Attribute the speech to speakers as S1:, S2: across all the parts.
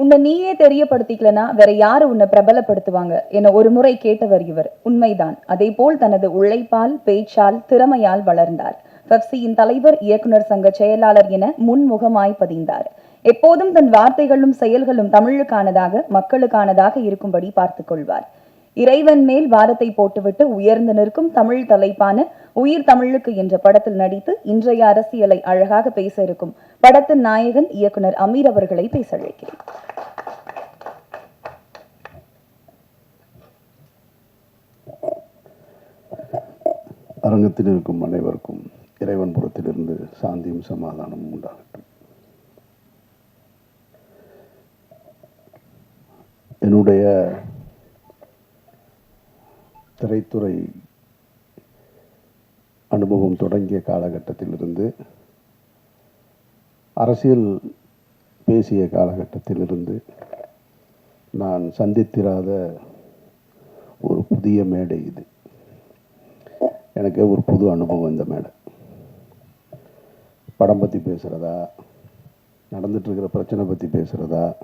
S1: உன்னை நீயே தெரியப்படுத்திக்கலனா வேற யாரு உன்னை பிரபலப்படுத்துவாங்க? என ஒரு முறை கேட்டவர் இவர். உண்மைதான். அதே போல் தனது உழைப்பால் பேச்சால் திறமையால் வளர்ந்தார். பெப்சியின் தலைவர் இயக்குனர் சங்க செயலாளர் என முன்முகமாய் பதிந்தார். எப்போதும் தன் வார்த்தைகளும் செயல்களும் தமிழுக்கானதாக மக்களுக்கானதாக இருக்கும்படி பார்த்துக் கொள்வார். இறைவன் மேல் வாரத்தை போட்டுவிட்டு உயர்ந்து நிற்கும் தமிழ் தலைப்பான உயிர் தமிழுக்கு என்ற படத்தில் நடித்து இன்றைய அரசியலை அழகாக பேச இருக்கும் படத்தின் நாயகன் இயக்குனர் அமீர் அவர்களை பேச அழைக்கிறேன்.
S2: அரங்கத்தில் இருக்கும் அனைவருக்கும் இறைவன் புறத்திலிருந்து சாந்தியும் சமாதானமும் உண்டாகட்டும். என்னுடைய திரைத்துறை அனுபவம் தொடங்கிய காலகட்டத்திலிருந்து அரசியல் பேசிய காலகட்டத்திலிருந்து நான் சந்தித்திராத ஒரு புதிய மேடை இது. எனக்கு ஒரு புது அனுபவம் இந்த மேடை. படம் பற்றி பேசுகிறதா நடந்துட்டுருக்கிற பிரச்சனை பற்றி பேசுகிறதா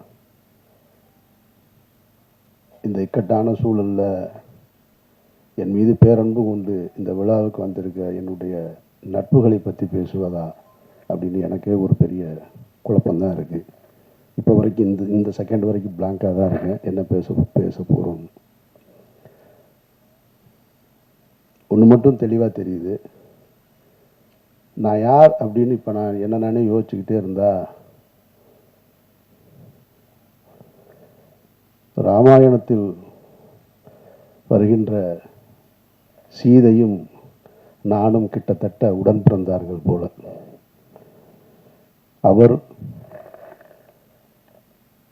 S2: இந்த இக்கட்டான சூழலில் என் மீது பேரன்பு கொண்டு இந்த விழாவுக்கு வந்திருக்க என்னுடைய நட்புகளை பற்றி பேசுவதா அப்படின்னு எனக்கே ஒரு பெரிய குழப்பம்தான் இருக்குது இப்போ வரைக்கும் இந்த இந்த செகண்ட் வரைக்கும் பிளாங்காக தான் இருக்கேன். என்ன பேச பேச போகிறோம் ஒன்று மட்டும் தெளிவாக தெரியுது. நான் யார் அப்படின்னு இப்போ நான் என்ன நானே யோசிச்சுக்கிட்டே இருந்தா ராமாயணத்தில் வருகின்ற சீதையும் நானும் கிட்டத்தட்ட உடன் பிறந்தார்கள் போல. அவர்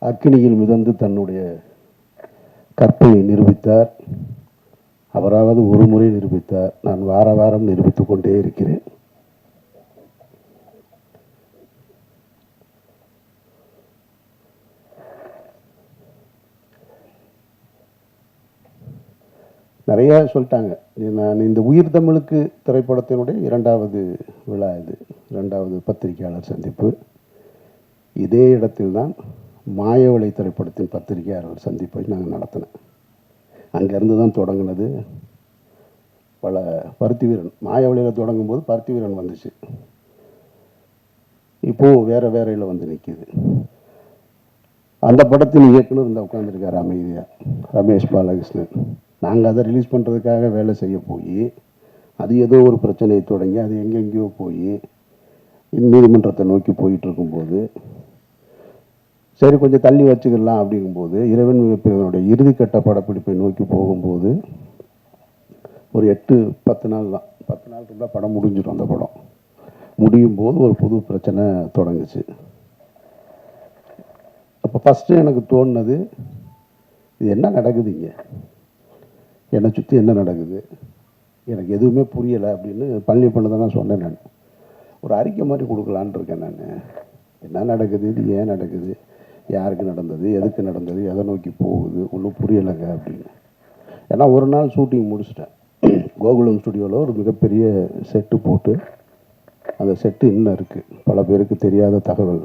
S2: அக்னியில் மிதந்து தன்னுடைய கற்பை நிரூபித்தார். அவராவது ஒரு முறை நிரூபித்தார். நான் வார வாரம் நிரூபித்துக் கொண்டே இருக்கிறேன். நிறைய சொல்லிட்டாங்க. நான் இந்த உயிர் தமிழுக்கு திரைப்படத்தினுடைய இரண்டாவது விழா இது. இரண்டாவது பத்திரிகையாளர் சந்திப்பு. இதே இடத்தில்தான் மாயவளை திரைப்படத்தின் பத்திரிகையாளர் சந்திப்பை நாங்கள் நடத்தினேன் அங்கேருந்து தான் தொடங்கினது பல பருத்தி வீரன். தொடங்கும் போது பருத்தி வீரன் வந்துச்சு. இப்போது வேற வேறையில் வந்து நிற்கிது அந்த படத்தின் இயக்குனர் இந்த உட்காந்துருக்கார் அமைதியாக ரமேஷ் பாலகிருஷ்ணன். நாங்கள் அதை ரிலீஸ் பண்ணுறதுக்காக வேலை செய்ய போய் அது ஏதோ ஒரு பிரச்சனையை தொடங்கி அது எங்கெங்கேயோ போய் நீதிமன்றத்தை நோக்கி போயிட்டுருக்கும்போது சரி கொஞ்சம் தள்ளி வச்சுக்கலாம் அப்படிங்கும்போது இறைவன் மிகப்பெரியவனுடைய இறுதிக்கட்ட படப்பிடிப்பை நோக்கி போகும்போது ஒரு எட்டு பத்து நாள் தான். பத்து நாள் இருந்தால் படம் முடிஞ்சிடும் அந்த படம். முடியும் போது ஒரு புது பிரச்சனை தொடங்குச்சு. அப்போ ஃபஸ்ட்டு எனக்கு தோணுனது இது என்ன நடக்குது இங்கே? என்னை சுற்றி என்ன நடக்குது? எனக்கு எதுவுமே புரியலை அப்படின்னு பள்ளி பண்ண தான் சொன்னேன் நான். ஒரு அறிக்கை மாதிரி கொடுக்கலான் இருக்கேன் நான். என்ன நடக்குது? இது ஏன் நடக்குது? யாருக்கு நடந்தது? எதுக்கு நடந்தது? எதை நோக்கி போகுது? ஒன்றும் புரியலைங்க அப்படின்னு. ஏன்னா ஒரு நாள் ஷூட்டிங் முடிச்சிட்டேன். கோகுலம் ஸ்டுடியோவில் ஒரு மிகப்பெரிய செட்டு போட்டு அந்த செட்டு இன்னும் இருக்குது பல பேருக்கு தெரியாத தகவல்.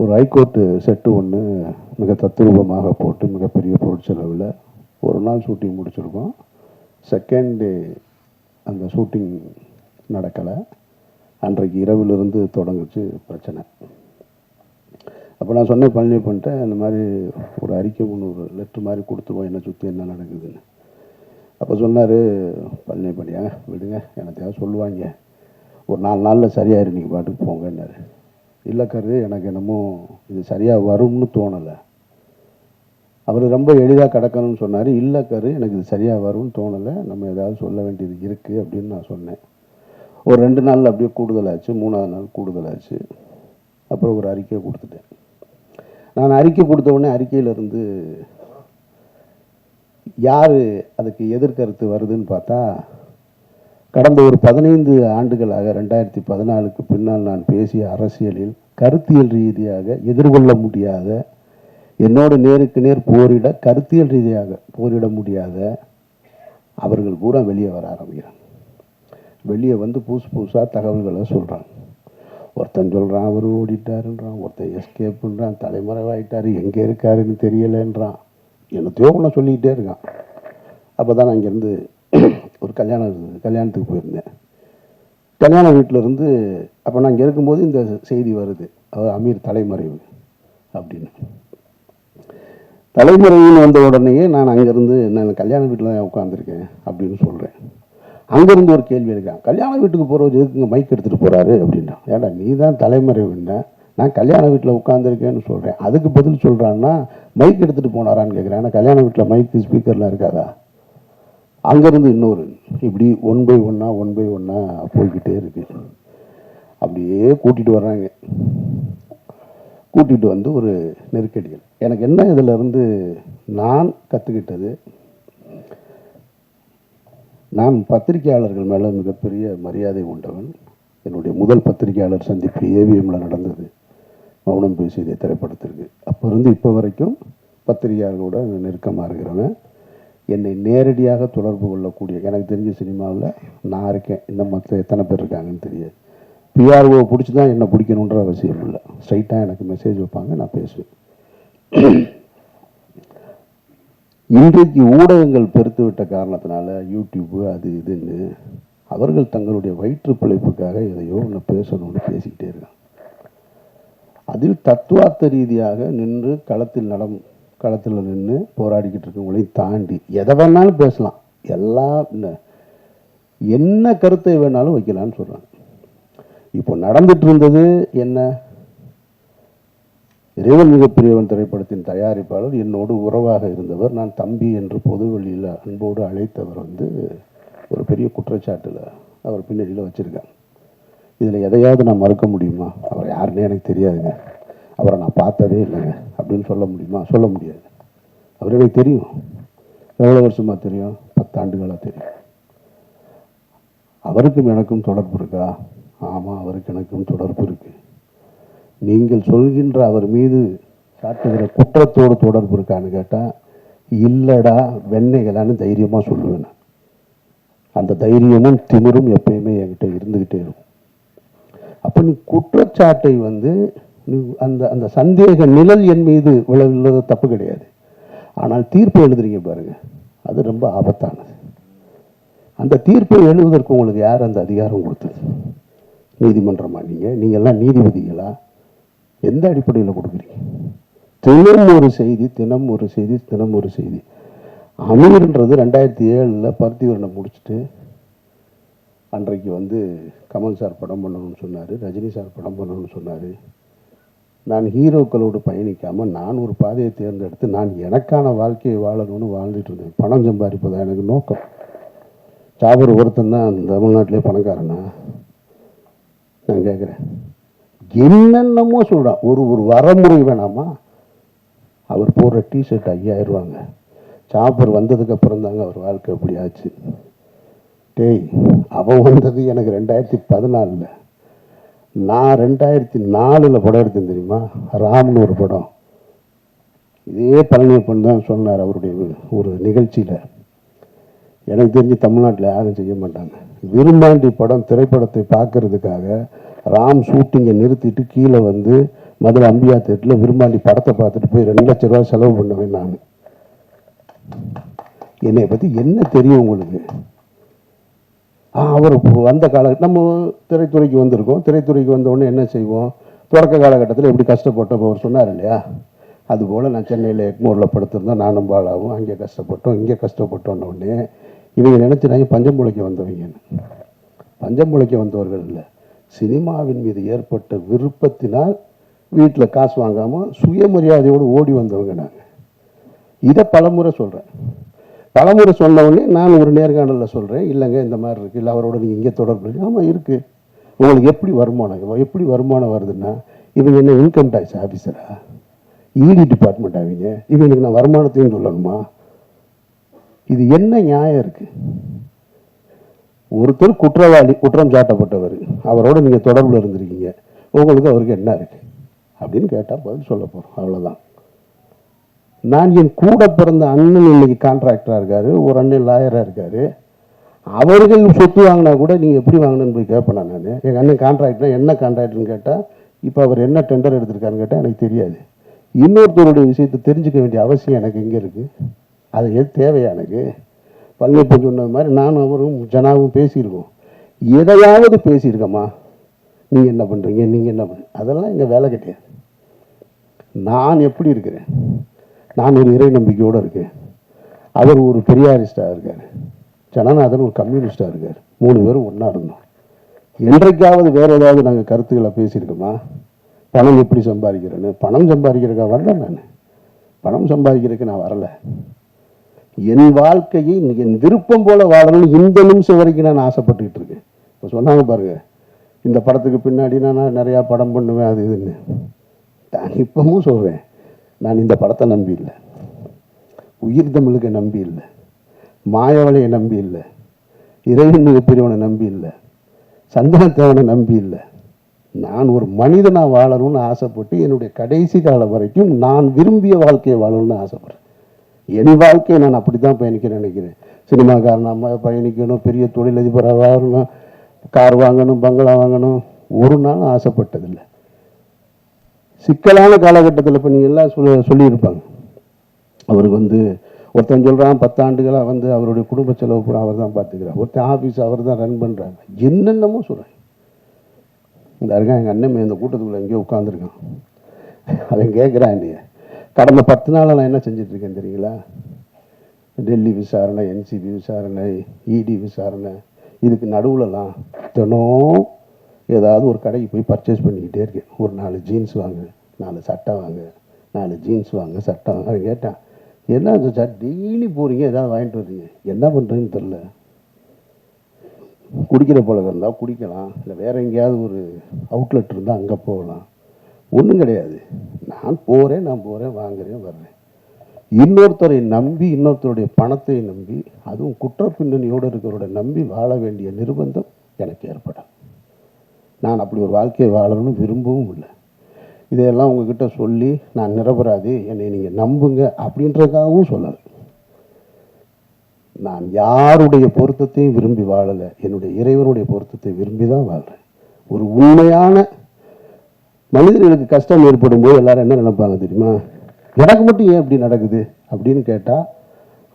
S2: ஒரு ஹைகோர்ட்டு செட்டு ஒன்று மிக தத்ரூபமாக போட்டு மிகப்பெரிய பொருட்செலவில் ஒரு நாள் ஷூட்டிங் முடிச்சிருக்கோம். செகண்ட் டே அந்த ஷூட்டிங் நடக்கலை. அன்றைக்கு இரவிலிருந்து தொடங்குச்சு பிரச்சனை. அப்போ நான் சொன்னேன் பழனி பண்ணிட்டேன். இந்த மாதிரி ஒரு அறிக்கை ஒன்று ஒரு லெட்ரு மாதிரி கொடுத்துருவோம். என்னை சுற்றி என்ன நடக்குதுன்னு. அப்போ சொன்னார் பழனி பண்ணியாங்க விடுங்க. எனத்தையாவது சொல்லுவாங்க. ஒரு நாலு நாளில் சரியாயிரு நீங்கள் பாட்டுக்கு போங்கன்னாரு. இல்லை கரு எனக்கு என்னமோ இது சரியாக வரும்னு தோணலை. அவர் ரொம்ப எளிதாக கிடக்கணும்னு சொன்னார். இல்லை கரு எனக்கு இது சரியாக வரும்னு தோணலை. நம்ம ஏதாவது சொல்ல வேண்டியது இருக்குது அப்படின்னு நான் சொன்னேன். ஒரு ரெண்டு நாள் அப்படியே கூடுதலாச்சு. மூணாவது நாள் கூடுதலாச்சு. அப்புறம் ஒரு அறிக்கையை கொடுத்துட்டேன். நான் அறிக்கை கொடுத்த உடனே அறிக்கையிலிருந்து யார் அதுக்கு எதிர்கருத்து வருதுன்னு பார்த்தா கடந்த ஒரு பதினைந்து ஆண்டுகளாக ரெண்டாயிரத்தி பதினாலுக்கு பின்னால் நான் பேசிய அரசியலில் கருத்தியல் ரீதியாக எதிர்கொள்ள முடியாத என்னோடு நேருக்கு நேர் போரிட கருத்தியல் ரீதியாக போரிட முடியாத அவர்கள் பூரா வெளியே வர ஆரம்பிக்கிறாங்க. வெளியே வந்து புதுசு புதுசாக தகவல்களை சொல்கிறாங்க ஒருத்தன் சொல்கிறான் அவர் ஓடிட்டாருன்றான் ஒருத்தன் எஸ்கேப்புன்றான் தலைமறைவாயிட்டார் எங்கே இருக்காருன்னு தெரியலைன்றான். என்னத்தையோ ஒன்று சொல்லிக்கிட்டே இருக்கான். அப்போ தான் நான் இங்கேருந்து ஒரு கல்யாணம் இருந்தது கல்யாணத்துக்கு போயிருந்தேன். கல்யாண வீட்டில் இருந்து அப்போ நான் இங்கே இருக்கும்போது இந்த செய்தி வருது. அவர் அமீர் தலைமறைவு அப்படின்னு. தலைமறைவுன்னு வந்த உடனேயே நான் அங்கேருந்து நான் கல்யாண வீட்டில் தான் உட்காந்துருக்கேன் அப்படின்னு சொல்கிறேன் அங்கேருந்து ஒரு கேள்வி எடுக்கான் கல்யாண வீட்டுக்கு போகிறவர் எதுக்குங்க மைக் எடுத்துகிட்டு போகிறாரு அப்படின்னா ஏடா நீ தான் தலைமறைவுன்னா? நான் கல்யாண வீட்டில் உட்காந்துருக்கேன்னு சொல்கிறேன் அதுக்கு பதில் சொல்கிறான்னா மைக் எடுத்துகிட்டு போனாரான்னு கேட்குறேன் ஆனால் கல்யாண வீட்டில் மைக்கு ஸ்பீக்கர்லாம் இருக்காதா? அங்கேருந்து இன்னொரு இப்படி ஒன் பை ஒன்றா ஒன் பை ஒன்னாக போய்கிட்டே இருக்கு. அப்படியே கூட்டிகிட்டு வர்றாங்க. கூட்டிகிட்டு வந்து ஒரு நெருக்கடிகள். எனக்கு என்ன இதில் இருந்து நான் கற்றுக்கிட்டது நான் பத்திரிகையாளர்கள் மேலே மிகப்பெரிய மரியாதை உண்டவன். என்னுடைய முதல் பத்திரிகையாளர் சந்திப்பு ஏவிஎம்மில் நடந்தது. மௌனம் பேசியதை திரைப்படத்திற்கு. அப்போ இருந்து இப்போ வரைக்கும் பத்திரிகையாளர்களோட நெருக்கமாக இருக்கிறவன். என்னை நேரடியாக தொடர்பு கொள்ளக்கூடிய எனக்கு தெரிஞ்ச சினிமாவில் நான் இருக்கேன். இன்னும் மற்ற எத்தனை பேர் இருக்காங்கன்னு தெரியாது. பிஆர்ஓ பிடிச்சி தான் என்னை பிடிக்கணுன்ற அவசியம் இல்லை. ஸ்ட்ரைட்டாக எனக்கு மெசேஜ் வைப்பாங்க நான் பேசுவேன். இன்றைக்கு ஊடகங்கள் பெருத்து விட்ட காரணத்தினால யூடியூப்பு அது இதுன்னு அவர்கள் தங்களுடைய வயிற்று பிழைப்புக்காக எதையோ ஒன்று பேசணும்னு பேசிக்கிட்டே இருக்காங்க. அதில் தத்துவார்த்த ரீதியாக நின்று களத்தில் நடம் களத்தில் நின்று போராடிக்கிட்டு இருக்கவங்களையும் தாண்டி எதை வேணாலும் பேசலாம். எல்லாம் என்ன- கருத்தை வேணாலும் வைக்கலாம்னு சொல்கிறாங்க இப்போ நடந்துட்டு இருந்தது என்ன? இறைவன் மிகப்பெரியவன் திரைப்படத்தின் தயாரிப்பாளர் என்னோடு உறவாக இருந்தவர் நான் தம்பி என்று பொதுவெளியில் அன்போடு அழைத்தவர் வந்து ஒரு பெரிய குற்றச்சாட்டில் அவர் பின்னணியில் வச்சுருக்காங்க இதில் எதையாவது நான் மறுக்க முடியுமா? அவர் யாருன்னே எனக்கு தெரியாதுங்க. அவரை நான் பார்த்ததே இல்லைங்க அப்படின்னு சொல்ல முடியுமா? சொல்ல முடியாது. அவர் எனக்கு தெரியும். எவ்வளோ வருஷமாக தெரியும்? பத்தாண்டுகளாக தெரியும். அவருக்கும் எனக்கும் தொடர்பு இருக்கா? ஆமாம் அவருக்கு எனக்கும் தொடர்பு இருக்கு. நீங்கள் சொல்கின்ற அவர் மீது சாட்டுகிற குற்றத்தோடு தொடர்பு இருக்கான்னு கேட்டால் இல்லடா வெண்ணைகளான்னு தைரியமாக சொல்லுவேன் அந்த தைரியமும் திமிரும் எப்பயுமே என்கிட்ட இருந்துக்கிட்டே இருக்கும். அப்போ நீ குற்றச்சாட்டை வந்து அந்த அந்த சந்தேக நிழல் என் மீது விழவில்லது தப்பு கிடையாது. ஆனால் தீர்ப்பு எழுதுறீங்க பாருங்க. அது ரொம்ப ஆபத்தானது. அந்த தீர்ப்பை எழுதுவதற்கு உங்களுக்கு யார் அந்த அதிகாரம் கொடுத்தது? நீதிமன்றமா நீங்கள் நீங்கள்லாம் நீதிபதிகளா? எந்த அடிப்படையில் கொடுக்குறீங்க? தினம் ஒரு செய்தி தினம் ஒரு செய்தி தினம் ஒரு செய்தி. அமீர்ன்றது ரெண்டாயிரத்தி ஏழில் பருத்திவரனை முடிச்சுட்டு அன்றைக்கு வந்து கமல் சார் படம் பண்ணணும்னு சொன்னார் ரஜினி சார் படம் பண்ணணும்னு சொன்னார். நான் ஹீரோக்களோடு பயணிக்காமல் நான் ஒரு பாதையை தேர்ந்தெடுத்து நான் எனக்கான வாழ்க்கையை வாழணும்னு வாழ்ந்துட்டு இருந்தேன். பணம் சம்பாதிப்பதான் எனக்கு நோக்கம். சாபர் ஒருத்தன் தான் தமிழ்நாட்டிலே பணக்காரனா? நான் கேட்குறேன் என்னென்னமோ சொல்கிறான் ஒரு ஒரு வரமுறை வேணாமா? அவர் போடுற டிஷர்ட் ஐயாயிரம் ரூபாங்க சாப்பர் வந்ததுக்கப்புறம் தாங்க அவர் வாழ்க்கை அப்படி ஆச்சு. டேய் அவன் வந்தது எனக்கு ரெண்டாயிரத்தி பதினாலில். நான் ரெண்டாயிரத்தி நாலில் படம் எடுத்தேன் தெரியுமா? ராம்னு ஒரு படம். இதே பழனியப்பன் தான் சொன்னார் அவருடைய ஒரு நிகழ்ச்சியில். எனக்கு தெரிஞ்சு தமிழ்நாட்டில் யாரும் செய்ய மாட்டாங்க. விரும்பாண்டி படம் திரைப்படத்தை பார்க்கறதுக்காக ராம் ஷூட்டிங்கை நிறுத்திட்டு கீழே வந்து மதுரை அம்பியா தேட்டில் விரும்பாண்டி படத்தை பார்த்துட்டு போய் ரெண்டு லட்ச ரூபா செலவு பண்ணுவேன் நான். என்னை பற்றி என்ன தெரியும் உங்களுக்கு? அவர் வந்த கால நம்ம திரைத்துறைக்கு வந்திருக்கோம். திரைத்துறைக்கு வந்தவுடனே என்ன செய்வோம்? தொடக்க காலகட்டத்தில் எப்படி கஷ்டப்பட்டோம் அவர் சொன்னார் இல்லையா? அதுபோல் நான் சென்னையில் எக்மூரில் படுத்திருந்தேன். நானும் பாலாவும் அங்கே கஷ்டப்பட்டோம். இங்கே கஷ்டப்பட்டோன்னொடனே இவங்க நினச்சினாங்க பஞ்சம் வந்தவங்கன்னு பஞ்சம் வந்தவர்கள் இல்லை. சினிமாவின் மீது ஏற்பட்ட விருப்பத்தினால் வீட்டில் காசு வாங்காமல் சுயமரியாதையோடு ஓடி வந்தவங்க நாங்கள் இதை பலமுறை சொல்கிறேன் பலமுறை சொன்ன உடனே நான் ஒரு நேர்காணலில் சொல்கிறேன் இல்லைங்க இந்த மாதிரி இருக்குது இல்லை அவரோட நீங்கள் இங்கே தொடர்பு இருக்கு. ஆமாம் இருக்குது உங்களுக்கு எப்படி வருமானம் எப்படி வருமானம் வருதுன்னா இவங்க என்ன இன்கம் டேக்ஸ் ஆஃபீஸரா இடி டிபார்ட்மெண்ட் ஆவீங்க இவங்களுக்கு நான் வருமானத்தையும் சொல்லணுமா? இது என்ன நியாயம் இருக்குது ஒருத்தர் குற்றவாளி குற்றம் சாட்டப்பட்டவர். அவரோட நீங்கள் தொடர்பில் இருந்திருக்கீங்க. உங்களுக்கு அவருக்கு என்ன இருக்குது அப்படின்னு கேட்டால் பதில் சொல்ல போகிறோம் அவ்வளோதான் நான் என் கூட பிறந்த அண்ணன் இன்னைக்கு கான்ட்ராக்டராக இருக்காரு ஒரு அண்ணன் லாயராக இருக்காரு. அவர்கள் சொத்து வாங்கினா கூட நீங்கள் எப்படி வாங்கினேன்னு போய் கேட்பேன் நான்? எங்கள் அண்ணன் கான்ட்ராக்ட்னா என்ன கான்ட்ராக்ட்னு கேட்டால் இப்போ அவர் என்ன டெண்டர் எடுத்திருக்காருன்னு கேட்டால் எனக்கு தெரியாது. இன்னொருத்தருடைய விஷயத்தை தெரிஞ்சுக்க வேண்டிய அவசியம் எனக்கு எங்கே இருக்குது அது எது தேவையா எனக்கு? பங்கேற்பு சொன்னது மாதிரி நானும் அவரும் ஜனாவும் பேசியிருக்கோம். எதையாவது பேசியிருக்கம்மா. நீங்கள் என்ன பண்ணுறீங்க நீங்கள் என்ன பண்ணுறீங்க அதெல்லாம் எங்கள் வேலை கிடையாது. நான் எப்படி இருக்கிறேன்? நான் ஒரு இறை நம்பிக்கையோடு இருக்கேன். அவர் ஒரு பெரியாரிஸ்டாக இருக்கார். ஜனநாதன் ஒரு கம்யூனிஸ்டாக இருக்கார். மூணு பேரும் ஒன்றா இருந்தோம். என்றைக்காவது வேறு ஏதாவது நாங்கள் கருத்துக்களை பேசியிருக்கோமா? பணம் எப்படி சம்பாதிக்கிறேன்னு? பணம் சம்பாதிக்கிறக்கா வரல நான். பணம் சம்பாதிக்கிறதுக்கு நான் வரலை. என் வாழ்க்கையை என் விருப்பம் போல் வாழணும்னு இந்த நிமிஷம் வரைக்கும் நான் ஆசைப்பட்டுக்கிட்டு இருக்கேன். இப்போ சொன்னாங்க பாருங்கள் இந்த படத்துக்கு பின்னாடி நான் நிறையா படம் பண்ணுவேன் அது இதுன்னு. நான் இப்பவும் சொல்கிறேன் நான் இந்த படத்தை நம்பி இல்லை. உயிர் தமிழுக்கு நம்பி இல்லை. மாயவளையை நம்பி இல்லை. இறைவன் மிகப்பெரியவனை நம்பி இல்லை. சந்தானத்தேவனை நம்பி இல்லை. நான் ஒரு மனிதனாக வாழணும்னு ஆசைப்பட்டு என்னுடைய கடைசி காலம் வரைக்கும் நான் விரும்பிய வாழ்க்கையை வாழணும்னு ஆசைப்பட்றேன். என் வாழ்க்கையை நான் அப்படி தான் பயணிக்க நினைக்கிறேன். சினிமாக்காரனாக பயணிக்கணும் பெரிய தொழிலதிபராக வாழணும் கார் வாங்கணும் பங்களா வாங்கணும். ஒரு நாளும் ஆசைப்பட்டதில்லை. சிக்கலான காலகட்டத்தில் இப்போ நீங்கள் எல்லாம் சொல்ல சொல்லியிருப்பாங்க. அவருக்கு வந்து ஒருத்தன் சொல்கிறான் பத்தாண்டுகளாக வந்து அவருடைய குடும்ப செலவு பூரா அவர் தான் பார்த்துக்கிறார் ஒருத்தன் ஆஃபீஸ் அவர் தான் ரன் பண்ணுறாங்க என்னென்னமோ சொல்கிறேன் இந்த இருக்கான் எங்கள் அண்ணன் இந்த கூட்டத்துக்குள்ளே எங்கேயோ உட்காந்துருக்கான் அவன் கேட்குறான் என்னைய கடந்த பத்து நாளாக நான் என்ன செஞ்சிட்ருக்கேன் தெரியுங்களா? டெல்லி விசாரணை என்சிபி விசாரணை இடி விசாரணை இதுக்கு நடுவுலலாம் தினம் ஏதாவது ஒரு கடைக்கு போய் பர்ச்சேஸ் பண்ணிக்கிட்டே இருக்கேன். ஒரு நாலு ஜீன்ஸ் வாங்க நாலு சட்டை வாங்க நாலு ஜீன்ஸ் வாங்க சட்டை வாங்க அவன் கேட்டான். என்ன சார் டெய்லி போகிறீங்க ஏதாவது வாங்கிட்டு வர்றீங்க. என்ன பண்ணுறதுன்னு தெரில குடிக்கிற பழக்கம் இருந்தால் குடிக்கலாம். இல்லை வேறு எங்கேயாவது ஒரு அவுட்லெட் இருந்தால் அங்கே போகலாம். ஒன்றும் கிடையாது. நான் போகிறேன் நான் போகிறேன் வாங்குறேன் வர்றேன். இன்னொருத்தரை நம்பி இன்னொருத்தருடைய பணத்தை நம்பி அதுவும் குற்ற பின்னணியோடு இருக்கிறவரை நம்பி வாழ வேண்டிய நிர்பந்தம் எனக்கு ஏற்படும் நான் அப்படி ஒரு வாழ்க்கையை வாழணும்னு விரும்பவும் இல்லை. இதையெல்லாம் உங்ககிட்ட சொல்லி நான் நிரபராதி என்னை நீங்கள் நம்புங்க அப்படின்றதுக்காகவும் சொல்லலை. நான் யாருடைய பொருத்தத்தையும் விரும்பி வாழலை. என்னுடைய இறைவனுடைய பொருத்தத்தை விரும்பி தான் வாழ்கிறேன் ஒரு உண்மையான மனிதர்களுக்கு கஷ்டம் ஏற்படும் போது எல்லாரும் என்ன நினைப்பாங்க தெரியுமா? எனக்கு மட்டும் ஏன் இப்படி நடக்குது? அப்படின்னு கேட்டால்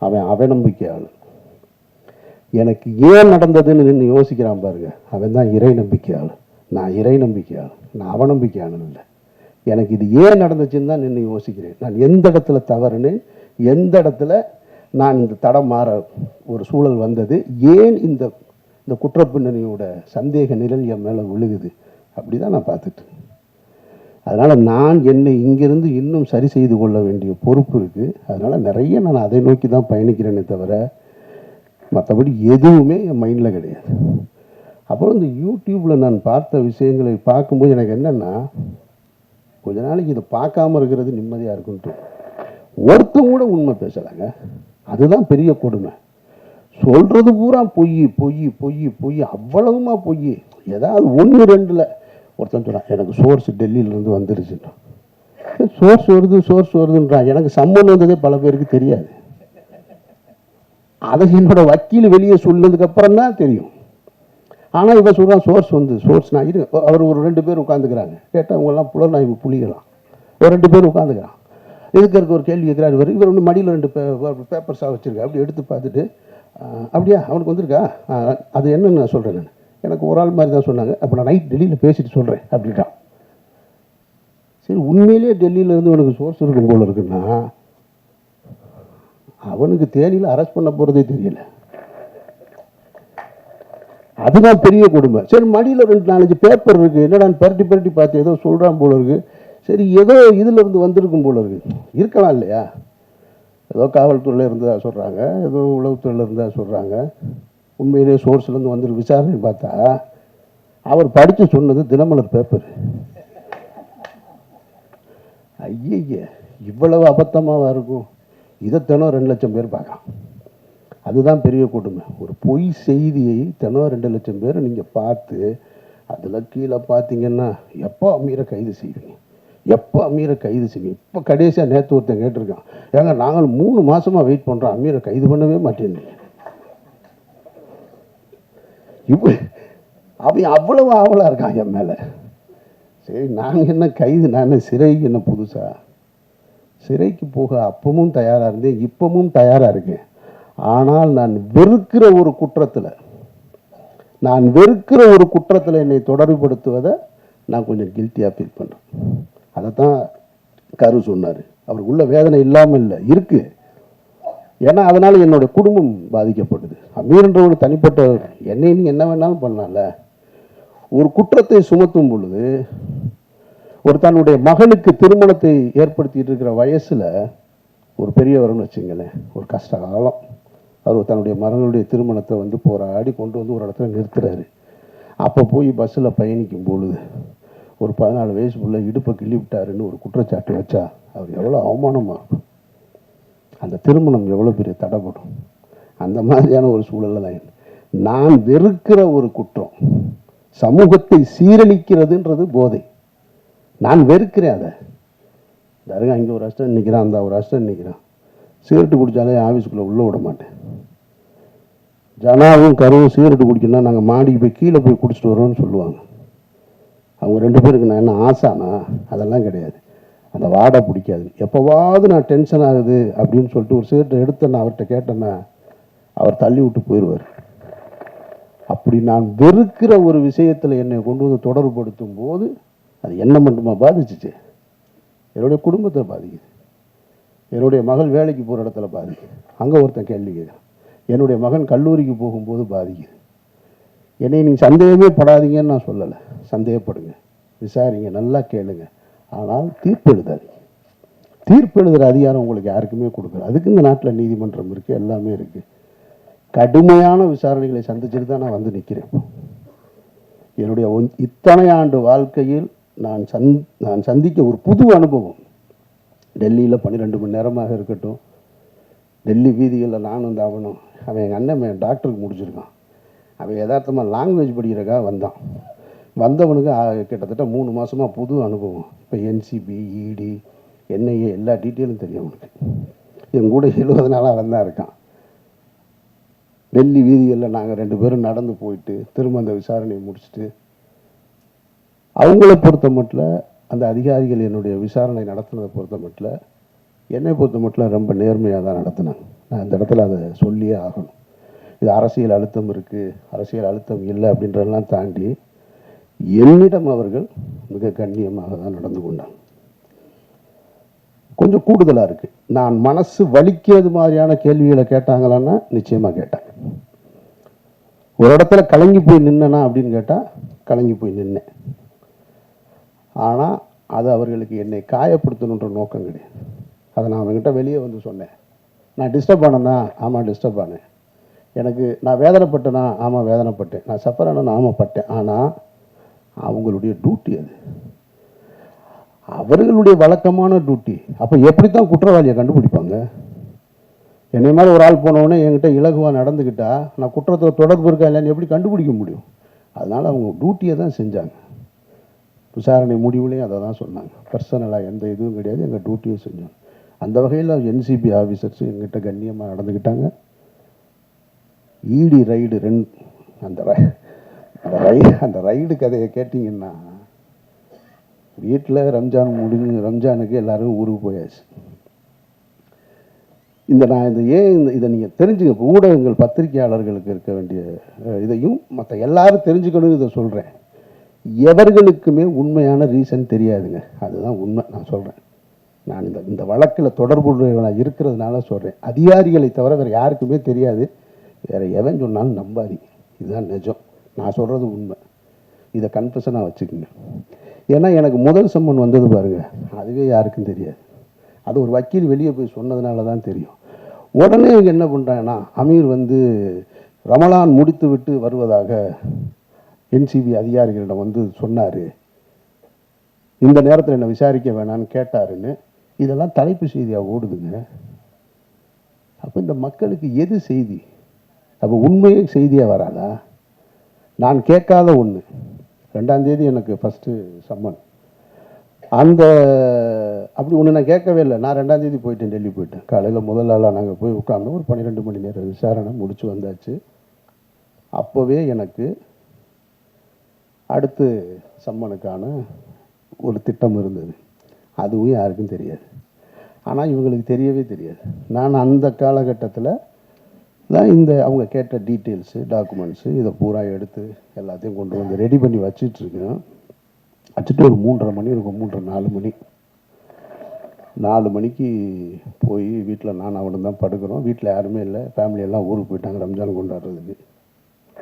S2: அவன் அவநம்பிக்கையாளன். எனக்கு ஏன் நடந்ததுன்னு நின்று யோசிக்கிறான் பாருங்க. அவன் தான் இறை ஆள் நான் இறை நம்பிக்கையாளன் நான் அவநம்பிக்கையானது இல்லை எனக்கு இது ஏன் நடந்துச்சுன்னு தான் நின்று யோசிக்கிறேன். நான் எந்த இடத்துல தவறுன்னு எந்த இடத்துல நான் இந்த தடம் மாற ஒரு சூழல் வந்தது ஏன் இந்த இந்த குற்றப்பின்னணியோட சந்தேக நிழல் என் மேலே விழுகுது அப்படி தான் நான் பார்த்துட்டேன் அதனால் நான் என்னை இங்கிருந்து இன்னும் சரி செய்து கொள்ள வேண்டிய பொறுப்பு இருக்குது அதனால் நிறைய நான் அதை நோக்கி தான் பயணிக்கிறேனே தவிர மற்றபடி எதுவுமே என் மைண்டில் கிடையாது. அப்புறம் இந்த யூடியூப்பில் நான் பார்த்த விஷயங்களை பார்க்கும்போது எனக்கு என்னென்னா கொஞ்ச நாளைக்கு இதை பார்க்காம இருக்கிறது நிம்மதியாக இருக்குன்ட்டு. ஒருத்தம் கூட உண்மை பேசலைங்க. அதுதான் பெரிய கொடுமை. சொல்கிறது பூரா பொய் பொய் பொய் பொய் அவ்வளவுமா பொய். ஏதாவது ஒன்று ரெண்டில். ஒருத்தன் சொன்னான் எனக்கு சோர்ஸ் டெல்லியிலேருந்து வந்துருச்சுன்னா சோர்ஸ் வருது சோர்ஸ் வருதுன்றான். எனக்கு சம்மன் வந்ததே பல பேருக்கு தெரியாது. அதை என்னோட வக்கீல் வெளியே சொன்னதுக்கப்புறம் தான் தெரியும். ஆனால் இவன் சொல்கிறான் சோர்ஸ் வந்து சோர்ஸ் நான் இரு. அவர் ஒரு ரெண்டு பேர் உட்காந்துக்கிறாங்க கேட்டால் அவங்கெல்லாம் புலனாய்வு புளிகலாம் ஒரு ரெண்டு பேர் உட்காந்துக்கிறான் இதுக்கு இருக்க ஒரு கேள்வி கேட்குறாரு இவர் இவர் ஒன்று மடியில் ரெண்டு பேப்பர்ஸாக வச்சுருக்கா அப்படி எடுத்து பார்த்துட்டு அப்படியா? அவனுக்கு வந்திருக்கா? அது என்னன்னு நான் சொல்கிறேன் நான். எனக்கு ஒரு ஆள் மாதிரி தான் சொன்னாங்க. அப்போ நான் நைட் டெல்லியில் பேசிட்டு சொல்கிறேன் அப்படின்ட்டான். சரி உண்மையிலே டெல்லியிலேருந்து உனக்கு சோர்ஸ் இருக்கும் போல இருக்குன்னா அவனுக்கு தேனியில் அரெஸ்ட் பண்ண போகிறதே தெரியல. அதுதான் பெரிய கொடுமை. சரி மடியில் ரெண்டு நாலஞ்சு பேப்பர் இருக்குது என்னடான்னு பரட்டி பரட்டி பார்த்து ஏதோ சொல்கிறான் போல இருக்குது சரி ஏதோ இதிலிருந்து வந்திருக்கும் போல இருக்குது இருக்கலாம் இல்லையா? ஏதோ காவல்துறையில் இருந்ததா சொல்கிறாங்க ஏதோ உளவுத்துறையில் இருந்ததா சொல்கிறாங்க உண்மையிலேயே சோர்ஸ்லேருந்து வந்து விசாரணை பார்த்தா அவர் படித்து சொன்னது தினமலர் பேப்பர் ஐயய்ய இவ்வளவு அபத்தமாக இருக்கும்? இதை தினம் ரெண்டு லட்சம் பேர் பார்க்கலாம். அதுதான் பெரிய கொடுமை. ஒரு பொய் செய்தியை தினம் ரெண்டு லட்சம் பேர் நீங்கள் பார்த்து அதில் கீழே பார்த்தீங்கன்னா எப்போ அமீரை கைது செய்வீங்க? எப்போ அமீரை கைது செய்வீங்க? இப்போ கடைசியாக நேற்று ஒருத்தன் கேட்டிருக்கான். ஏங்க நாங்கள் மூணு மாதமாக வெயிட் பண்ணுறோம் அமீரை கைது பண்ணவே மாட்டேன்னு இப்போ அவன் அவ்வளவு ஆவலாக இருக்கான் என் மேலே. சரி நாங்கள் என்ன கைது நான் சிறைக்கு என்ன புதுசாக சிறைக்கு போக அப்பவும் தயாராக இருந்தேன் இப்பவும் தயாராக இருக்கேன். ஆனால் நான் வெறுக்கிற ஒரு குற்றத்தில் நான் வெறுக்கிற ஒரு குற்றத்தில் என்னை தொடர்புபடுத்துவதை நான் கொஞ்சம் கில்ட்டியாக ஃபீல் பண்ணுறேன் அதை தான் கரு சொன்னார். அவருக்கு உள்ள வேதனை இல்லாமல் இல்லை இருக்குது ஏன்னா அதனால் என்னோட குடும்பம் பாதிக்கப்படுது. அமீர்ன்ற ஒரு தனிப்பட்ட என்னை நீ என்ன வேணாலும் பண்ணலாம்ல. ஒரு குற்றத்தை சுமத்தும் பொழுது ஒரு தன்னுடைய மகனுக்கு திருமணத்தை ஏற்படுத்திட்டு இருக்கிற வயசில் ஒரு பெரியவர்னு வச்சுங்களேன் ஒரு கஷ்ட காலம். அவர் தன்னுடைய மரங்களுடைய திருமணத்தை வந்து போராடி கொண்டு வந்து ஒரு இடத்துல நிறுத்துறாரு. அப்போ போய் பஸ்ஸில் பயணிக்கும் பொழுது ஒரு பதினாலு வயசு பிள்ளை இடுப்பை கிள்ளி விட்டாருன்னு ஒரு குற்றச்சாட்டு வச்சா அவர் எவ்வளோ அவமானமாக இருக்கும் அந்த திருமணம் எவ்வளோ பெரிய தடைப்படும். அந்த மாதிரியான ஒரு சூழலில் தான் நான் வெறுக்கிற ஒரு குற்றம் சமூகத்தை சீரழிக்கிறதுன்றது போதை. நான் வெறுக்கிறேன் அதை. தருகா இங்கே ஒரு அஸ்டன் நிற்கிறான் அந்த ஒரு அஸ்டன் நிற்கிறான் சிகரெட்டு குடித்தாலே ஆஃபீஸுக்குள்ளே உள்ளே விட மாட்டேன். ஜனாவும் கருவும் சிகரெட்டு குடிக்கணும்னா நாங்கள் மாடிக்கு போய் கீழே போய் குடிச்சிட்டு வரோம்னு சொல்லுவாங்க. அவங்க ரெண்டு பேருக்கு நான் என்ன ஆசானா? அதெல்லாம் கிடையாது. அந்த வாடை பிடிக்காது. எப்போவாவது நான் டென்ஷன் ஆகுது அப்படின்னு சொல்லிட்டு ஒரு சிகரெட்டை எடுத்து நான் அவர்கிட்ட கேட்டேன்னா அவர் தள்ளி விட்டு போயிடுவார். அப்படி நான் வெறுக்கிற ஒரு விஷயத்தில் என்னை கொண்டு வந்து தொடர்புபடுத்தும் போது அது என்ன மட்டுமா பாதிச்சிச்சு? என்னுடைய குடும்பத்தை பாதிக்குது. என்னுடைய மகள் வேலைக்கு போகிற இடத்துல பாதிக்குது. அங்கே ஒருத்தன் கேள்வி கேட்குறான் என்னுடைய மகன் கல்லூரிக்கு போகும்போது பாதிக்குது. என்னை நீங்கள் சந்தேகமே படாதீங்கன்னு நான் சொல்லலை. சந்தேகப்படுங்க. விசாரிங்க. நல்லா கேளுங்க. ஆனால் தீர்ப்பு எழுதாதீங்க. தீர்ப்பு எழுதுகிற அதிகாரம் உங்களுக்கு யாருக்குமே கொடுக்கல. அதுக்கு இந்த நாட்டில் நீதிமன்றம் இருக்குது எல்லாமே இருக்குது கடுமையான விசாரணைகளை சந்திச்சுட்டு தான் நான் வந்து நிற்கிறேன் இப்போ. என்னுடைய ஒன்- இத்தனை ஆண்டு வாழ்க்கையில் நான் சந் நான் சந்திக்க ஒரு புது அனுபவம். டெல்லியில் பன்னிரெண்டு மணி நேரமாக இருக்கட்டும். டெல்லி வீதிகளில் நானும் இந்த அவன் எங்கள் அண்ணன் டாக்டருக்கு முடிச்சிருக்கான். அவன் யதார்த்தமாக லாங்குவேஜ் படிக்கிறக்காக வந்தான். வந்தவனுக்கு கிட்டத்தட்ட மூணு மாதமாக புது அனுபவம். இப்போ என்சிபி இடி என்ஐஏ எல்லா டீட்டெயிலும் தெரியும் அவனுக்கு. என் கூட எழுபது நாளாக அவன் தான் இருக்கான். டெல்லி வீதிகளில் நாங்கள் ரெண்டு பேரும் நடந்து போயிட்டு திரும்ப அந்த விசாரணையை முடிச்சுட்டு அவங்கள பொறுத்த மட்டும் அந்த அதிகாரிகள் என்னுடைய விசாரணை நடத்துனதை பொறுத்த மட்டும் என்னை பொறுத்த மட்டும் ரொம்ப நேர்மையாக தான் நடத்தினேன். நான் இந்த இடத்துல அதை சொல்லியே ஆகணும். இது அரசியல் அழுத்தம் இருக்குது அரசியல் அழுத்தம் இல்லை அப்படின்றதெல்லாம் தாண்டி என்னிடம் அவர்கள் மிக கண்ணியமாக தான் நடந்து கொண்டாங்க. கொஞ்சம் கூடுதலாக இருக்குது நான் மனசு வலிக்கிறது மாதிரியான கேள்விகளை கேட்டாங்களான்னா நிச்சயமாக கேட்டேன். ஒரு இடத்துல கலங்கி போய் நின்னனா அப்படின்னு கேட்டால் கலங்கி போய் நின்னேன். ஆனால் அது அவர்களுக்கு என்னை காயப்படுத்தணுன்ற நோக்கம் கிடையாது. அதை நான் அவங்ககிட்ட வெளியே வந்து சொன்னேன். நான் டிஸ்டர்ப் ஆனேன்னா ஆமாம் டிஸ்டர்ப் ஆனேன் எனக்கு நான் வேதனைப்பட்டேனா ஆமாம் வேதனைப்பட்டேன். நான் சஃபர் ஆனேன்னா ஆமாம் பட்டேன். ஆனால் அவங்களுடைய டியூட்டி அது. அவர்களுடைய வழக்கமான டியூட்டி அப்போ எப்படி தான் குற்றவாளியை கண்டுபிடிப்பாங்க? என்னை மாதிரி ஒரு ஆள் போனவொடனே என்கிட்ட இலகுவாக நடந்துக்கிட்டா நான் குற்றத்தில் தொடர்பு இருக்கா இல்லைன்னு எப்படி கண்டுபிடிக்க முடியும்? அதனால் அவங்க டியூட்டியை தான் செஞ்சாங்க. விசாரணை முடிவுலையும் அதை தான் சொன்னாங்க பர்சனலாக எந்த இதுவும் கிடையாது. எங்கள் டியூட்டியும் செஞ்சோம் அந்த வகையில் என்சிபி ஆஃபீஸர்ஸ் எங்கிட்ட கண்ணியமாக நடந்துக்கிட்டாங்க. ஈடி ரைடு ரெண்டு அந்த ரை அந்த ரை அந்த ரைடு கதையை கேட்டிங்கன்னா வீட்டில் ரம்ஜான் முடிஞ்சு ரம்ஜானுக்கு எல்லோரும் ஊருக்கு போயாச்சு. இந்த நான் இந்த ஏன் இந்த இதை நீங்கள் தெரிஞ்சுக்க ஊடகங்கள் பத்திரிகையாளர்களுக்கு இருக்க வேண்டிய இதையும் மற்ற எல்லாரும் தெரிஞ்சுக்கணும் இதை சொல்கிறேன் எவர்களுக்குமே உண்மையான ரீசன் தெரியாதுங்க. அதுதான் உண்மை நான் சொல்கிறேன் நான் இந்த இந்த வழக்கில் தொடர்புடையவனாக இருக்கிறதுனால சொல்கிறேன் அதிகாரிகளை தவிர வேறு யாருக்குமே தெரியாது. வேறு எவன் சொன்னாலும் நம்பாதீங்க இதுதான் நிஜம். நான் சொல்கிறது உண்மை. இதை கன்ஃபெஷனாக வச்சுக்கோங்க. ஏன்னா எனக்கு முதல் சம்மன் வந்தது பாருங்கள் அதுவே யாருக்கும் தெரியாது. அது ஒரு வக்கீல் வெளியே போய் சொன்னதுனால தான் தெரியும். உடனே இவங்க என்ன பண்ணுறாங்கன்னா அமீர் வந்து ரமலான் முடித்து விட்டு வருவதாக என்சிபி அதிகாரிகளிடம் வந்து சொன்னார். இந்த நேரத்தில் என்னை விசாரிக்க வேணான்னு கேட்டாருன்னு இதெல்லாம் தலைப்பு செய்தியாக ஓடுதுங்க. அப்போ இந்த மக்களுக்கு எது செய்தி? அப்போ உண்மையே செய்தியாக வராதா? நான் கேட்காத ஒன்று ரெண்டாந்தேதி எனக்கு ஃபஸ்ட்டு சம்மன். அந்த அப்படி ஒன்று நான் கேட்கவே இல்லை. நான் ரெண்டாந்தேதி போயிட்டேன் டெல்லி போயிட்டேன். காலையில் முதலாளாக நாங்கள் போய் உட்காந்தோம் ஒரு பன்னிரெண்டு மணி நேரம் விசாரணை முடிச்சு வந்தாச்சு. அப்போவே எனக்கு அடுத்து சம்மனுக்கான ஒரு திட்டம் இருந்தது. அதுவும் யாருக்கும் தெரியாது. ஆனால் இவங்களுக்கு தெரியவே தெரியாது. நான் அந்த காலகட்டத்தில் தான் இந்த அவங்க கேட்ட டீட்டெயில்ஸு டாக்குமெண்ட்ஸு இதை பூரா எடுத்து எல்லாத்தையும் கொண்டு வந்து ரெடி பண்ணி வச்சிட்ருக்கேன் வச்சுட்டு ஒரு மூன்றரை மணி இருக்கும் மூன்றரை நாலு மணி. நாலு மணிக்கு போய் வீட்டில் நான் அவனும் தான் படுக்கிறோம். வீட்டில் யாருமே இல்லை. ஃபேமிலி எல்லாம் ஊருக்கு போயிட்டாங்க ரம்ஜான் கொண்டாடுறதுக்கு.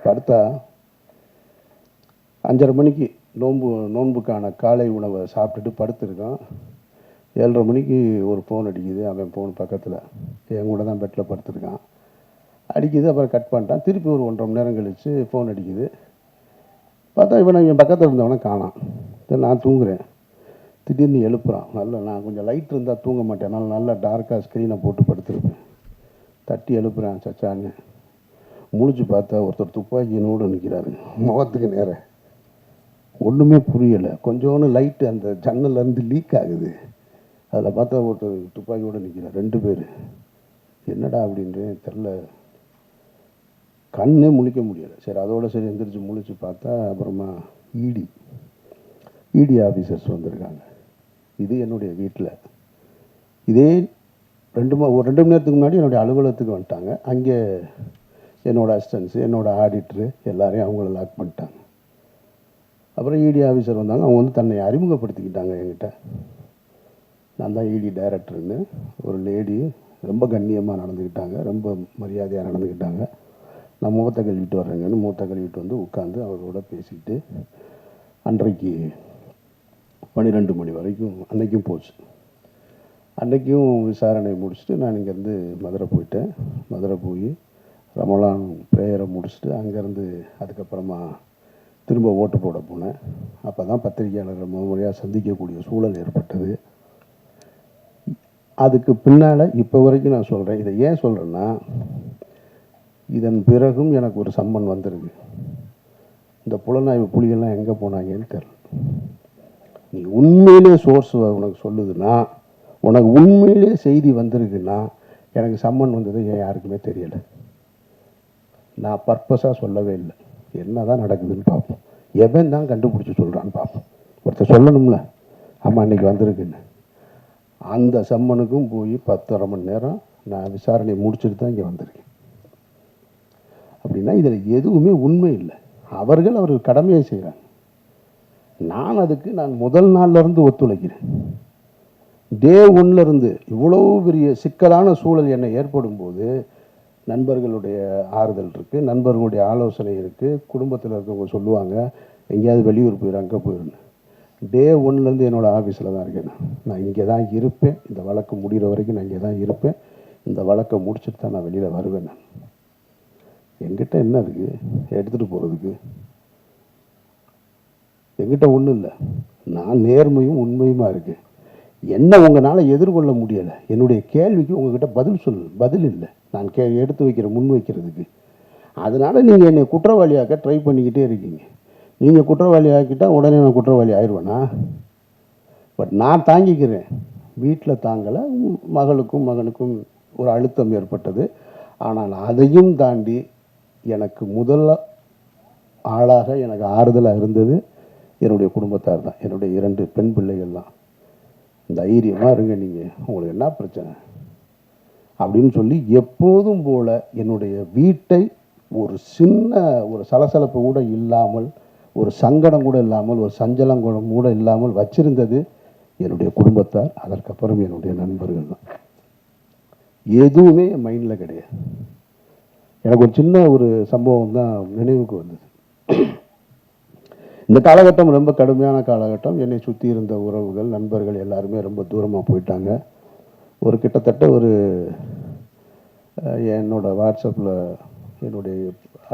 S2: படுத்தா அஞ்சரை மணிக்கு நோன்பு நோன்புக்கான காலை உணவை சாப்பிட்டுட்டு படுத்துருக்கோம் ஏழரை மணிக்கு ஒரு ஃபோன் அடிக்குது. அவன் ஃபோன் பக்கத்தில். என் கூட தான் பெட்டில் படுத்துருக்கான். அடிக்குது அப்புறம் கட் பண்ணிட்டான். திருப்பி ஒரு ஒன்றரை மணி நேரம் கழித்து ஃபோன் அடிக்குது. பார்த்தா இவனை என் பக்கத்தில் இருந்தவனை காணாம் சரி நான் தூங்குறேன். திடீர்னு எழுப்புறான். நல்ல நான் கொஞ்சம் லைட் இருந்தால் தூங்க மாட்டேன். அதனால் நல்லா டார்க்காக ஸ்க்ரீனை போட்டு படுத்துருப்பேன். தட்டி எழுப்புறேன் சச்சான்னு. முழிச்சு பார்த்தா ஒருத்தர் துப்பாக்கியினோடு நிற்கிறாரு முகத்துக்கு நேரம் ஒன்றுமே புரியலை. கொஞ்சோன்னு லைட்டு அந்த ஜன்னல்லேருந்து லீக் ஆகுது. அதில் பார்த்தா ஒருத்தர் துப்பாக்கியோடு நிற்கிறார். ரெண்டு பேர். என்னடா அப்படின்ட்டு தெரில. கண்ணே முழிக்க முடியலை. சரி அதோட சரி எந்திரிச்சு முழிச்சு பார்த்தா அப்புறமா இடி இடி ஆஃபீஸர்ஸ் வந்திருக்காங்க. இது என்னுடைய வீட்டில். இதே ரெண்டு மா ஒரு ரெண்டு மணி நேரத்துக்கு முன்னாடி என்னுடைய அலுவலகத்துக்கு வந்துட்டாங்க. அங்கே என்னோடய அசிஸ்டன்ஸு என்னோடய ஆடிட்ரு எல்லாரையும் அவங்கள லாக் பண்ணிட்டாங்க. அப்புறம் இடி ஆஃபீஸர் வந்தாங்க. அவங்க வந்து தன்னை அறிமுகப்படுத்திக்கிட்டாங்க என்கிட்ட. நான் தான் இடி டைரக்டர்னு ஒரு லேடி ரொம்ப கண்ணியமாக நடந்துக்கிட்டாங்க ரொம்ப மரியாதையாக நடந்துக்கிட்டாங்க. நான் மூத்த கழுவிட்டு வர்றேங்கன்னு மூத்த கழுவிட்டு வந்து உட்காந்து அவரோட பேசிக்கிட்டு அன்றைக்கு பன்னிரெண்டு மணி வரைக்கும் அன்றைக்கும் போச்சு. அன்றைக்கும் விசாரணை முடிச்சுட்டு நான் இங்கேருந்து மதுரை போயிட்டேன். மதுரை போய் ரமலான் ப்ரேயரை முடிச்சுட்டு அங்கேருந்து அதுக்கப்புறமா திரும்ப ஓட்டு போட போனேன். அப்போ தான் பத்திரிகையாளர்கள் முறையாக சந்திக்கக்கூடிய சூழல் ஏற்பட்டது. அதுக்கு பின்னால் இப்போ வரைக்கும் நான் சொல்கிறேன் இதை ஏன் சொல்கிறேன்னா இதன் பிறகும் எனக்கு ஒரு சம்மன் வந்திருக்கு. இந்த புலனாய்வு புலிகள்லாம் எங்கே போனாங்கன்னு தெரியல. நீ உண்மையிலே சோர்ஸ் உனக்கு சொல்லுதுன்னா உனக்கு உண்மையிலே செய்தி வந்திருக்குன்னா எனக்கு சம்மன் வந்தது ஏன் யாருக்குமே தெரியலை. நான் பர்பஸாக சொல்லவே இல்லை. என்ன தான் நடக்குதுன்னு பார்ப்போம். எவன் தான் கண்டுபிடிச்சி சொல்கிறான்னு பார்ப்போம். ஒருத்தர் சொல்லணும்ல. ஆமாம் இன்னைக்கு வந்திருக்குன்னு. அந்த சம்மனுக்கும் போய் பத்தரை மணி நேரம் நான் விசாரணை முடிச்சுட்டு தான் இங்கே வந்திருக்கேன். அப்படின்னா இதில் எதுவுமே உண்மை இல்லை. அவர்கள் அவர்கள் கடமையை செய்கிறாங்க. நான் அதுக்கு நான் முதல் நாள்லேருந்து ஒத்துழைக்கிறேன். டே ஒன்லேருந்து இவ்வளோ பெரிய சிக்கலான சூழல் என்னை ஏற்படும் போது நண்பர்களுடைய ஆறுதல் இருக்குது நண்பர்களுடைய ஆலோசனை இருக்குது குடும்பத்தில் இருக்கவங்க சொல்லுவாங்க எங்கேயாவது வெளியூர் போயிடும் அங்கே போயிருன்னு. டே ஒன்லேருந்து என்னோடய ஆஃபீஸில் தான் இருக்கேன். நான். இங்கே தான் இருப்பேன். இந்த வழக்கு முடிகிற வரைக்கும் நான் இங்கே தான் இருப்பேன். இந்த வழக்கை முடிச்சுட்டு தான் நான் வெளியில் வருவேன் நான். எங்கிட்ட என்ன இருக்குது எடுத்துகிட்டு போகிறதுக்கு எங்கிட்ட ஒன்றும் இல்லை. நான் நேர்மையும் உண்மையுமா இருக்கேன்? என்ன உங்களால் எதிர்கொள்ள முடியலை? என்னுடைய கேள்விக்கு உங்ககிட்ட பதில் சொல் பதில் இல்லை. நான் கே எடுத்து வைக்கிற முன் வைக்கிறதுக்கு. அதனால் நீங்கள் என்னை குற்றவாளியாக்க ட்ரை பண்ணிக்கிட்டே இருக்கீங்க. நீங்கள் குற்றவாளி ஆக்கிட்டால் உடனே நான் குற்றவாளி ஆயிடுவேனா பட் நான் தாங்கிக்கிறேன். வீட்டில் தாங்கலை மகளுக்கும் மகனுக்கும் ஒரு அழுத்தம் ஏற்பட்டது. ஆனால் அதையும் தாண்டி எனக்கு முதல் ஆளாக எனக்கு ஆறுதலாக இருந்தது என்னுடைய குடும்பத்தார் தான். என்னுடைய இரண்டு பெண் பிள்ளைகள் தான். தைரியமாக இருங்க நீங்கள் உங்களுக்கு என்ன பிரச்சனை? அப்படின்னு சொல்லி எப்போதும் போல என்னுடைய வீட்டை ஒரு சின்ன ஒரு சலசலப்பு கூட இல்லாமல் ஒரு சங்கடம் கூட இல்லாமல் ஒரு சஞ்சலம் கூட கூட இல்லாமல் வச்சிருந்தது என்னுடைய குடும்பத்தார். அதற்கப்புறம் என்னுடைய நண்பர்கள் தான். எதுவுமே என் மைண்டில் கிடையாது. எனக்கு ஒரு சின்ன ஒரு சம்பவம் தான் நினைவுக்கு வந்தது. இந்த காலகட்டம் ரொம்ப கடுமையான காலகட்டம். என்னை சுற்றி இருந்த உறவுகள் நண்பர்கள் எல்லாருமே ரொம்ப தூரமாக போயிட்டாங்க. ஒரு கிட்டத்தட்ட ஒரு என்னோடய என்னோட வாட்ஸ்அப்பில் என்னுடைய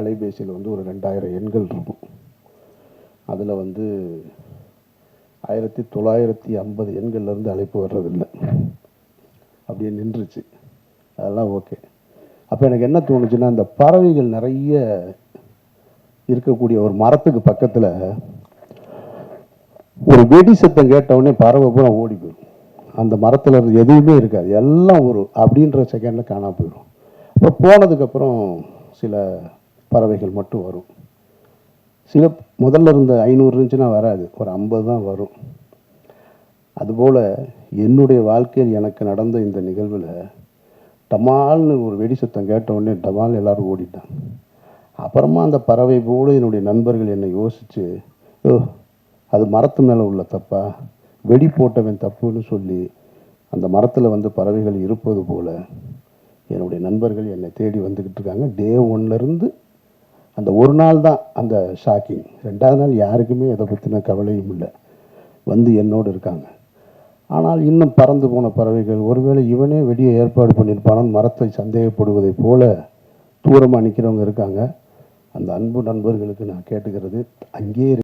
S2: அலைபேசியில் வந்து ஒரு ரெண்டாயிரம் எண்கள் இருக்கும். அதில் வந்து ஆயிரத்தி தொள்ளாயிரத்தி ஐம்பது எண்கள்லேருந்து அழைப்பு வர்றதில்லை. அப்படியே நின்றுச்சு. அதெல்லாம் ஓகே. அப்போ எனக்கு என்ன தோணுச்சுன்னா இந்த பறவைகள் நிறைய இருக்கக்கூடிய ஒரு மரத்துக்கு பக்கத்தில் ஒரு வெடி சத்தம் கேட்டவுடனே பறவை பூரா ஓடி போயிடும். அந்த மரத்தில் எதுவுமே இருக்காது. எல்லாம் ஒரு அப்படின்ற செகண்டில் காணாம போயிடும். அப்புறம் போனதுக்கப்புறம் சில பறவைகள் மட்டும் வரும். சில முதல்ல இருந்த ஐநூறு இருந்துச்சுன்னா வராது. ஒரு ஐம்பது தான் வரும். அதுபோல் என்னுடைய வாழ்க்கையில் எனக்கு நடந்த இந்த நிகழ்வில் டமால்னு ஒரு வெடி சத்தம் கேட்டவுடனே டமால் எல்லோரும் ஓடிட்டான் அப்புறமா அந்த பறவை போல என்னுடைய நண்பர்கள் என்னை யோசித்து ஓ அது மரத்து மேலே உள்ள தப்பா? வெடி போட்டவன் தப்புன்னு சொல்லி அந்த மரத்தில் வந்து பறவைகள் இருப்பது போல் என்னுடைய நண்பர்கள் என்னை தேடி வந்துக்கிட்டு இருக்காங்க. டே ஒன்லேருந்து அந்த ஒரு நாள் தான் அந்த ஷாக்கிங் ரெண்டாவது நாள் யாருக்குமே இதை பற்றின கவலையும் இல்லை. வந்து என்னோடு இருக்காங்க. ஆனால் இன்னும் பறந்து போன பறவைகள் ஒருவேளை இவனே வெளியே ஏற்பாடு பண்ணியிருப்பானான்னு மரத்தை சந்தேகப்படுவதைப் போல தூரமாக நிற்கிறவங்க இருக்காங்க. அந்த அன்பு நண்பர்களுக்கு நான் கேட்டுக்கிறது அங்கேயே